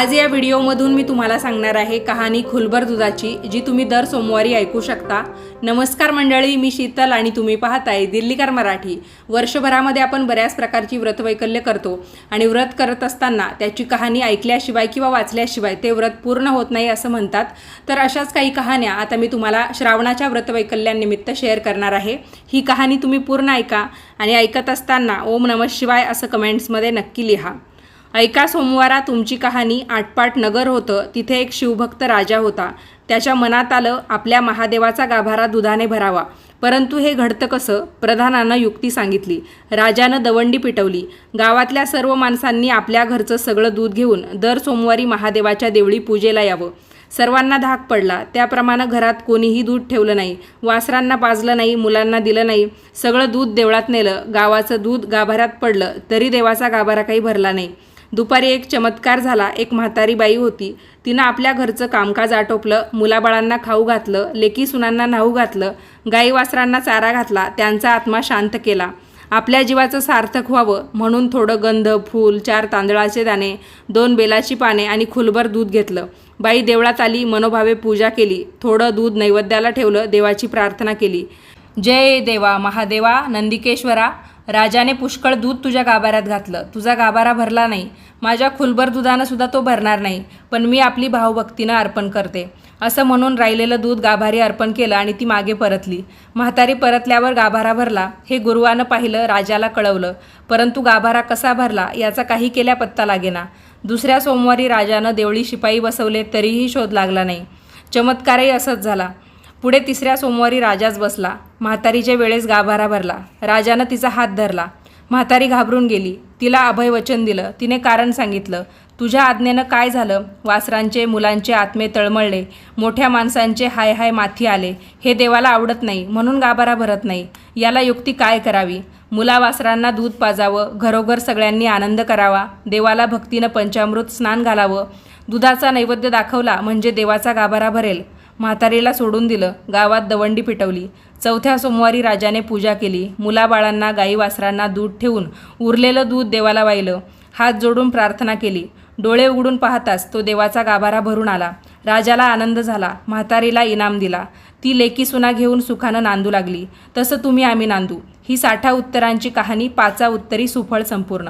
आज या व्हिडिओमधून मी तुम्हाला सांगणार आहे कहाणी खुलबर दुधाची जी तुम्ही दर सोमवारी ऐकू शकता. नमस्कार मंडळी मी शीतल आणि तुम्ही पाहताय दिल्लीकर मराठी. वर्षभरामध्ये आपण बऱ्याच प्रकारची व्रतवैकल्य करतो आणि व्रत करत असताना त्याची कहाणी ऐकल्याशिवाय किंवा वाचल्याशिवाय ते व्रत पूर्ण होत नाही असं म्हणतात. तर अशाच काही कहाण्या आता मी तुम्हाला श्रावणाच्या व्रतवैकल्यांनिमित्त शेअर करणार आहे. ही कहाणी तुम्ही पूर्ण ऐका आणि ऐकत असताना ओम नमः शिवाय असं कमेंट्समध्ये नक्की लिहा. ऐका सोमवारा तुमची कहाणी आटपाट नगर होतं तिथे एक शिवभक्त राजा होता. त्याच्या मनात आलं आपल्या महादेवाचा गाभारा दुधाने भरावा. परंतु हे घडतं कसं? प्रधानानं युक्ती सांगितली. राजानं दवंडी पिटवली. गावातल्या सर्व माणसांनी आपल्या घरचं सगळं दूध घेऊन दर सोमवारी महादेवाच्या देवळी पूजेला यावं. सर्वांना धाक पडला. त्याप्रमाणे घरात कोणीही दूध ठेवलं नाही. वासरांना पाजलं नाही मुलांना दिलं नाही. सगळं दूध देवळात नेलं. गावाचं दूध गाभाऱ्यात पडलं. तरी देवाचा गाभारा काही भरला नाही. दुपारी एक चमत्कार झाला. एक म्हातारी बाई होती. तिनं आपल्या घरचं कामकाज आटोपलं. मुलाबाळांना खाऊ घातलं. लेकी सुनांना न्हाऊ घातलं. गाई वासरांना चारा घातला. त्यांचा आत्मा शांत केला. आपल्या जीवाचं सार्थक व्हावं म्हणून थोडं गंध फूल चार तांदळाचे दाणे दोन बेलाची पाने आणि खुलभर दूध घेतलं. बाई देवळात आली मनोभावे पूजा केली. थोडं दूध नैवेद्याला ठेवलं देवाची प्रार्थना केली. जय देवा महादेवा नंदिकेश्वरा राजाने पुष्कळ दूध तुझ्या गाभाऱ्यात घातलं. तुझा गाभारा भरला नाही. माझ्या खुलभर दुधानं सुद्धा तो भरणार नाही. पण मी आपली भावभक्तीनं अर्पण करते. असं म्हणून राहिलेलं दूध गाभारी अर्पण केलं आणि ती मागे परतली. म्हातारी परतल्यावर गाभारा भरला. हे गुरुवानं पाहिलं राजाला कळवलं. परंतु गाभारा कसा भरला याचा काही केल्या पत्ता लागेना. दुसऱ्या सोमवारी राजानं देवळी शिपाई बसवले तरीही शोध लागला नाही. चमत्कारही असंच झाला. पुढे तिसऱ्या सोमवारी राजाच बसला. म्हातारीच्या वेळेस गाभारा भरला. राजानं तिचा हात धरला. म्हातारी घाबरून गेली. तिला अभय वचन दिलं. तिने कारण सांगितलं. तुझ्या आज्ञेनं काय झालं? वासरांचे मुलांचे आत्मे तळमळले. मोठ्या माणसांचे हाय हाय माथी आले. हे देवाला आवडत नाही. म्हणून गाभारा भरत नाही. याला युक्ती काय करावी? मुला वासरांना दूध पाजावं घरोघर सगळ्यांनी आनंद करावा देवाला भक्तीनं पंचामृत स्नान घालावं दुधाचा नैवेद्य दाखवला म्हणजे देवाचा गाभारा भरेल. म्हातारीला सोडून दिलं गावात दवंडी पिटवली. चौथ्या सोमवारी राजाने पूजा केली. मुलाबाळांना गाई वासरांना दूध ठेवून उरलेलं दूध देवाला वाहिलं. हात जोडून प्रार्थना केली. डोळे उघडून पाहताच तो देवाचा गाभारा भरून आला. राजाला आनंद झाला. म्हातारीला इनाम दिला. ती लेकी सुना घेऊन सुखानं नांदू लागली. तसं तुम्ही आम्ही नांदू. ही साठा उत्तरांची कहाणी पाचा उत्तरी सुफळ संपूर्ण.